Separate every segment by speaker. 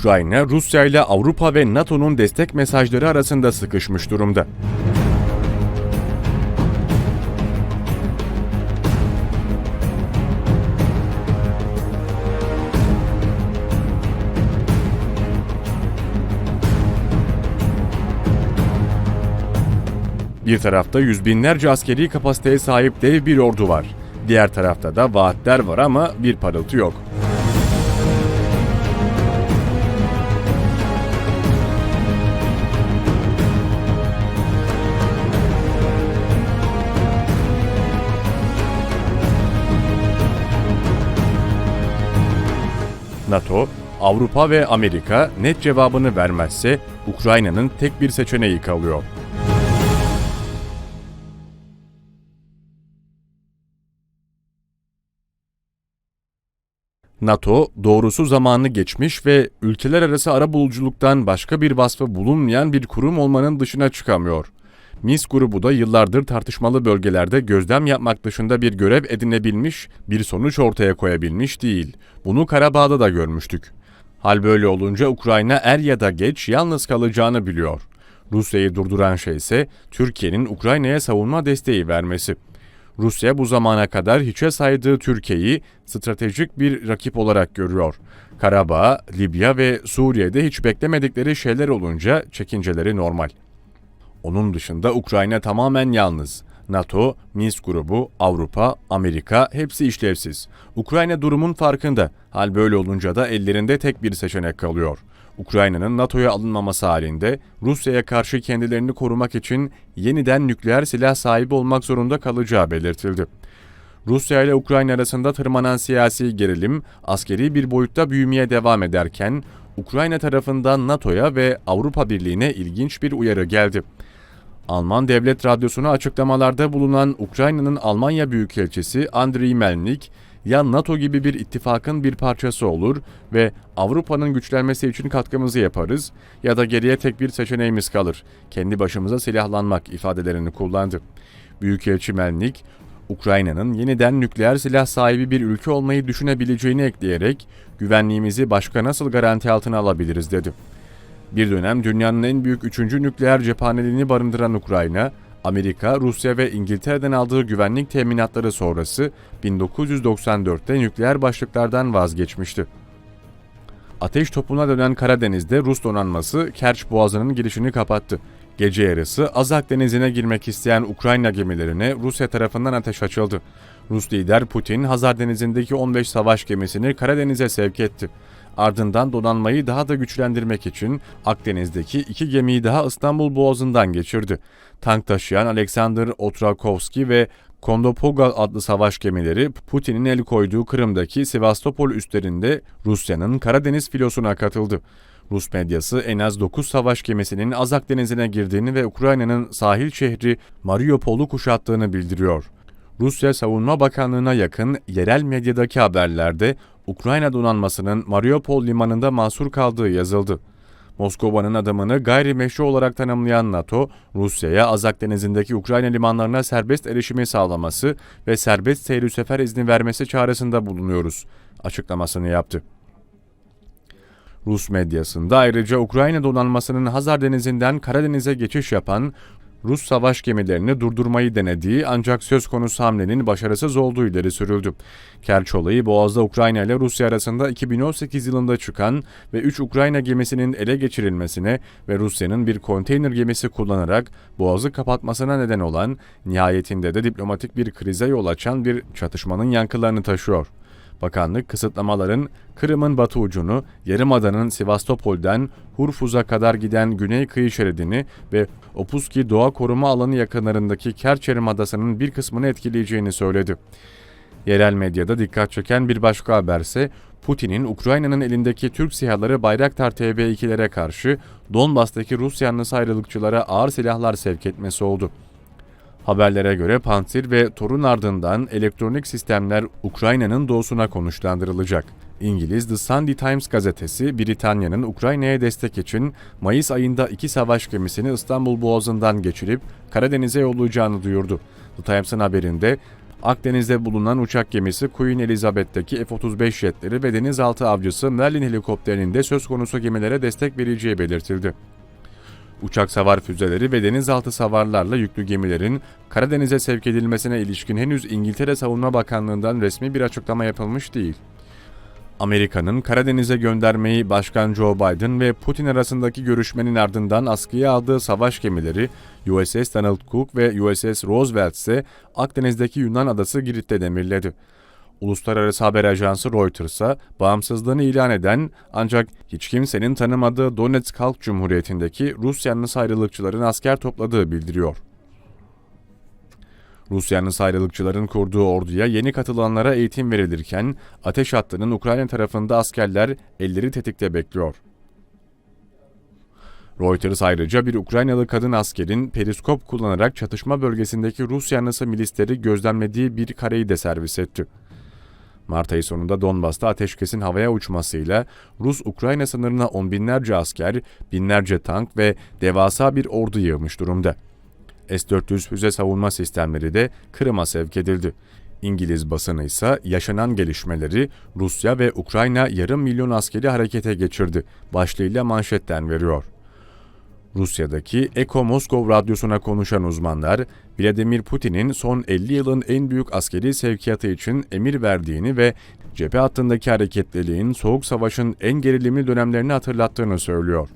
Speaker 1: Ukrayna, Rusya ile Avrupa ve NATO'nun destek mesajları arasında sıkışmış durumda. Bir tarafta yüz binlerce askeri kapasiteye sahip dev bir ordu var. Diğer tarafta da vaatler var ama bir parıltı yok. NATO, Avrupa ve Amerika net cevabını vermezse Ukrayna'nın tek bir seçeneği kalıyor. NATO, doğrusu zamanı geçmiş ve ülkeler arası arabuluculuktan başka bir vasfı bulunmayan bir kurum olmanın dışına çıkamıyor. Minsk grubu da yıllardır tartışmalı bölgelerde gözlem yapmak dışında bir görev edinebilmiş, bir sonuç ortaya koyabilmiş değil. Bunu Karabağ'da da görmüştük. Hal böyle olunca Ukrayna er ya da geç yalnız kalacağını biliyor. Rusya'yı durduran şey ise Türkiye'nin Ukrayna'ya savunma desteği vermesi. Rusya bu zamana kadar hiçe saydığı Türkiye'yi stratejik bir rakip olarak görüyor. Karabağ, Libya ve Suriye'de hiç beklemedikleri şeyler olunca çekinceleri normal. Onun dışında Ukrayna tamamen yalnız. NATO, Minsk grubu, Avrupa, Amerika hepsi işlevsiz. Ukrayna durumun farkında. Hal böyle olunca da ellerinde tek bir seçenek kalıyor. Ukrayna'nın NATO'ya alınmaması halinde Rusya'ya karşı kendilerini korumak için yeniden nükleer silah sahibi olmak zorunda kalacağı belirtildi. Rusya ile Ukrayna arasında tırmanan siyasi gerilim askeri bir boyutta büyümeye devam ederken Ukrayna tarafından NATO'ya ve Avrupa Birliği'ne ilginç bir uyarı geldi. Alman Devlet Radyosu'na açıklamalarda bulunan Ukrayna'nın Almanya Büyükelçisi Andriy Melnik, ya NATO gibi bir ittifakın bir parçası olur ve Avrupa'nın güçlenmesi için katkımızı yaparız ya da geriye tek bir seçeneğimiz kalır. Kendi başımıza silahlanmak ifadelerini kullandı. Büyükelçi Melnik, Ukrayna'nın yeniden nükleer silah sahibi bir ülke olmayı düşünebileceğini ekleyerek güvenliğimizi başka nasıl garanti altına alabiliriz dedi. Bir dönem dünyanın en büyük üçüncü nükleer cephaneliğini barındıran Ukrayna, Amerika, Rusya ve İngiltere'den aldığı güvenlik teminatları sonrası 1994'te nükleer başlıklardan vazgeçmişti. Ateş topuna dönen Karadeniz'de Rus donanması Kerç Boğazı'nın girişini kapattı. Gece yarısı Azak Denizi'ne girmek isteyen Ukrayna gemilerine Rusya tarafından ateş açıldı. Rus lider Putin, Hazar Denizi'ndeki 15 savaş gemisini Karadeniz'e sevk etti. Ardından donanmayı daha da güçlendirmek için Akdeniz'deki iki gemiyi daha İstanbul Boğazı'ndan geçirdi. Tank taşıyan Alexander Otrakovski ve Kondopoga adlı savaş gemileri Putin'in el koyduğu Kırım'daki Sevastopol üstlerinde Rusya'nın Karadeniz filosuna katıldı. Rus medyası en az 9 savaş gemisinin Azak Denizi'ne girdiğini ve Ukrayna'nın sahil şehri Mariupol'u kuşattığını bildiriyor. Rusya Savunma Bakanlığı'na yakın yerel medyadaki haberlerde Ukrayna donanmasının Mariupol limanında mahsur kaldığı yazıldı. Moskova'nın adımını gayrimeşru olarak tanımlayan NATO, Rusya'ya Azak Denizi'ndeki Ukrayna limanlarına serbest erişimi sağlaması ve serbest seyir sefer izni vermesi çağrısında bulunuyoruz açıklamasını yaptı. Rus medyasında ayrıca Ukrayna donanmasının Hazar Denizi'nden Karadeniz'e geçiş yapan Rus savaş gemilerini durdurmayı denediği ancak söz konusu hamlenin başarısız olduğu ileri sürüldü. Kerç olayı Boğaz'da Ukrayna ile Rusya arasında 2018 yılında çıkan ve 3 Ukrayna gemisinin ele geçirilmesine ve Rusya'nın bir konteyner gemisi kullanarak Boğaz'ı kapatmasına neden olan, nihayetinde de diplomatik bir krize yol açan bir çatışmanın yankılarını taşıyor. Bakanlık kısıtlamaların Kırım'ın batı ucunu, Yarımada'nın Sivastopol'den Hurfuz'a kadar giden güney kıyı şeridini ve Opuski Doğa Koruma Alanı yakınlarındaki Kerç Yarımadası'nın bir kısmını etkileyeceğini söyledi. Yerel medyada dikkat çeken bir başka haberse Putin'in Ukrayna'nın elindeki Türk SİHA'ları Bayraktar TB2'lere karşı Donbas'taki Rus yanlısı ayrılıkçılara ağır silahlar sevk etmesi oldu. Haberlere göre Pantsir ve Torun ardından elektronik sistemler Ukrayna'nın doğusuna konuşlandırılacak. İngiliz The Sunday Times gazetesi Britanya'nın Ukrayna'ya destek için Mayıs ayında iki savaş gemisini İstanbul Boğazı'ndan geçirip Karadeniz'e yollayacağını duyurdu. The Times'ın haberinde Akdeniz'de bulunan uçak gemisi Queen Elizabeth'teki F-35 jetleri ve denizaltı avcısı Merlin helikopterinin de söz konusu gemilere destek vereceği belirtildi. Uçak savar füzeleri ve denizaltı savarlarla yüklü gemilerin Karadeniz'e sevk edilmesine ilişkin henüz İngiltere Savunma Bakanlığı'ndan resmi bir açıklama yapılmış değil. Amerika'nın Karadeniz'e göndermeyi Başkan Joe Biden ve Putin arasındaki görüşmenin ardından askıya aldığı savaş gemileri USS Donald Cook ve USS Roosevelt ise Akdeniz'deki Yunan adası Girit'te demirledi. Uluslararası haber ajansı Reuters'a bağımsızlığını ilan eden ancak hiç kimsenin tanımadığı Donetsk Halk Cumhuriyeti'ndeki Rus yanlısı ayrılıkçıların asker topladığı bildiriyor. Rus yanlısı ayrılıkçıların kurduğu orduya yeni katılanlara eğitim verilirken ateş hattının Ukrayna tarafında askerler elleri tetikte bekliyor. Reuters ayrıca bir Ukraynalı kadın askerin periskop kullanarak çatışma bölgesindeki Rus yanlısı milisleri gözlemlediği bir kareyi de servis etti. Mart ayı sonunda Donbas'ta ateşkesin havaya uçmasıyla Rus-Ukrayna sınırına on binlerce asker, binlerce tank ve devasa bir ordu yığmış durumda. S-400 füze savunma sistemleri de Kırım'a sevk edildi. İngiliz basını ise yaşanan gelişmeleri Rusya ve Ukrayna yarım milyon askeri harekete geçirdi başlığıyla manşetten veriyor. Rusya'daki Eko Moskov radyosuna konuşan uzmanlar, Vladimir Putin'in son 50 yılın en büyük askeri sevkiyatı için emir verdiğini ve cephe hattındaki hareketliliğin Soğuk Savaş'ın en gerilimli dönemlerini hatırlattığını söylüyor.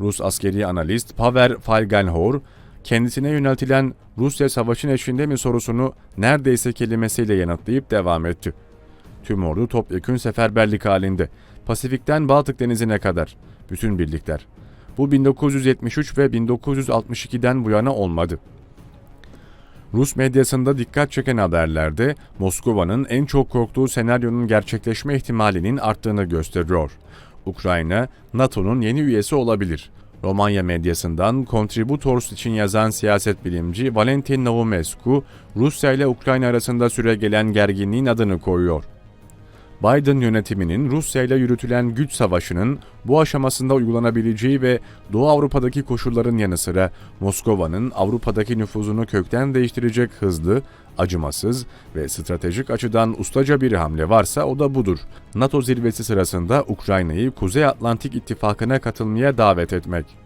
Speaker 1: Rus askeri analist Pavel Falgenhor, kendisine yöneltilen Rusya savaşın eşinde mi sorusunu neredeyse kelimesiyle yanıtlayıp devam etti. Tüm ordu topyekün seferberlik halinde. Pasifik'ten Baltık Denizi'ne kadar. Bütün birlikler. Bu 1973 ve 1962'den bu yana olmadı. Rus medyasında dikkat çeken haberlerde Moskova'nın en çok korktuğu senaryonun gerçekleşme ihtimalinin arttığını gösteriyor. Ukrayna, NATO'nun yeni üyesi olabilir. Romanya medyasından Contributors için yazan siyaset bilimci Valentin Naumescu, Rusya ile Ukrayna arasında süre gelen gerginliğin adını koyuyor. Biden yönetiminin Rusya ile yürütülen güç savaşının bu aşamasında uygulanabileceği ve Doğu Avrupa'daki koşulların yanı sıra Moskova'nın Avrupa'daki nüfuzunu kökten değiştirecek hızlı, acımasız ve stratejik açıdan ustaca bir hamle varsa o da budur. NATO zirvesi sırasında Ukrayna'yı Kuzey Atlantik İttifakı'na katılmaya davet etmek.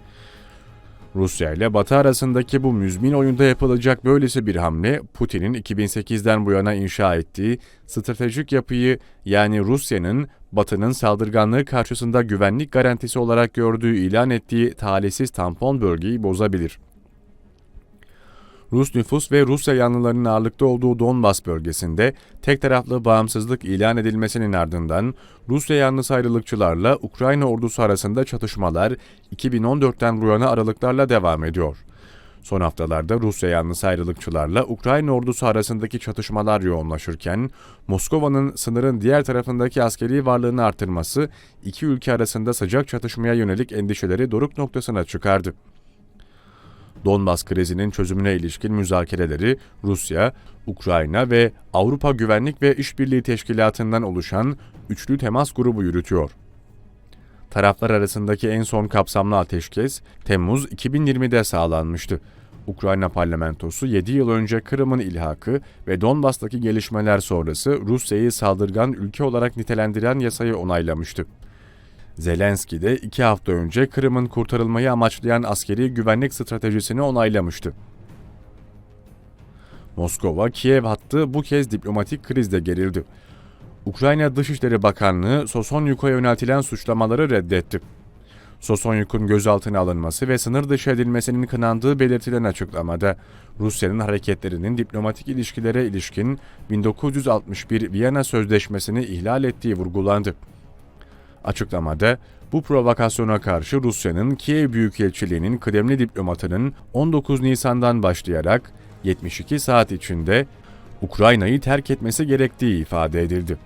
Speaker 1: Rusya ile Batı arasındaki bu müzmin oyunda yapılacak böylesi bir hamle, Putin'in 2008'den bu yana inşa ettiği stratejik yapıyı yani Rusya'nın Batı'nın saldırganlığı karşısında güvenlik garantisi olarak gördüğü ilan ettiği talihsiz tampon bölgeyi bozabilir. Rus nüfus ve Rusya yanlılarının ağırlıkta olduğu Donbas bölgesinde tek taraflı bağımsızlık ilan edilmesinin ardından Rusya yanlısı ayrılıkçılarla Ukrayna ordusu arasında çatışmalar 2014'ten bu yana aralıklarla devam ediyor. Son haftalarda Rusya yanlısı ayrılıkçılarla Ukrayna ordusu arasındaki çatışmalar yoğunlaşırken, Moskova'nın sınırın diğer tarafındaki askeri varlığını artırması iki ülke arasında sıcak çatışmaya yönelik endişeleri doruk noktasına çıkardı. Donbas krizinin çözümüne ilişkin müzakereleri Rusya, Ukrayna ve Avrupa Güvenlik ve İşbirliği Teşkilatı'ndan oluşan üçlü temas grubu yürütüyor. Taraflar arasındaki en son kapsamlı ateşkes Temmuz 2020'de sağlanmıştı. Ukrayna parlamentosu 7 yıl önce Kırım'ın ilhakı ve Donbas'taki gelişmeler sonrası Rusya'yı saldırgan ülke olarak nitelendiren yasayı onaylamıştı. Zelenski de iki hafta önce Kırım'ın kurtarılmayı amaçlayan askeri güvenlik stratejisini onaylamıştı. Moskova, Kiev hattı bu kez diplomatik krizde gerildi. Ukrayna Dışişleri Bakanlığı Sosonyuk'a yöneltilen suçlamaları reddetti. Sosonyuk'un gözaltına alınması ve sınır dışı edilmesinin kınandığı belirtilen açıklamada Rusya'nın hareketlerinin diplomatik ilişkilere ilişkin 1961 Viyana Sözleşmesi'ni ihlal ettiği vurgulandı. Açıklamada bu provokasyona karşı Rusya'nın Kiev Büyükelçiliği'nin kıdemli diplomatının 19 Nisan'dan başlayarak 72 saat içinde Ukrayna'yı terk etmesi gerektiği ifade edildi.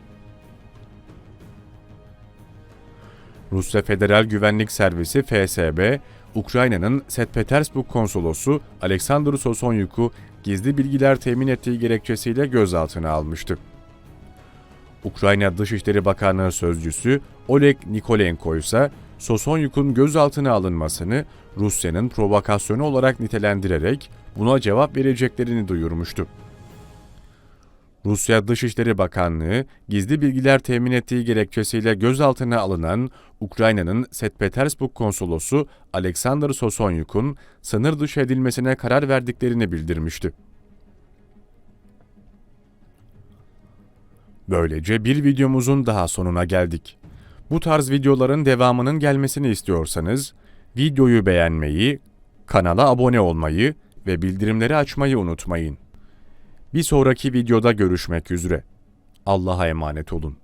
Speaker 1: Rusya Federal Güvenlik Servisi FSB, Ukrayna'nın St. Petersburg konsolosu Alexander Sosonyuk'u gizli bilgiler temin ettiği gerekçesiyle gözaltına almıştı. Ukrayna Dışişleri Bakanlığı Sözcüsü Oleg Nikolenko ise Sosonyuk'un gözaltına alınmasını Rusya'nın provokasyonu olarak nitelendirerek buna cevap vereceklerini duyurmuştu. Rusya Dışişleri Bakanlığı, gizli bilgiler temin ettiği gerekçesiyle gözaltına alınan Ukrayna'nın St. Petersburg konsolosu Alexander Sosonyuk'un sınır dışı edilmesine karar verdiklerini bildirmişti. Böylece bir videomuzun daha sonuna geldik. Bu tarz videoların devamının gelmesini istiyorsanız videoyu beğenmeyi, kanala abone olmayı ve bildirimleri açmayı unutmayın. Bir sonraki videoda görüşmek üzere. Allah'a emanet olun.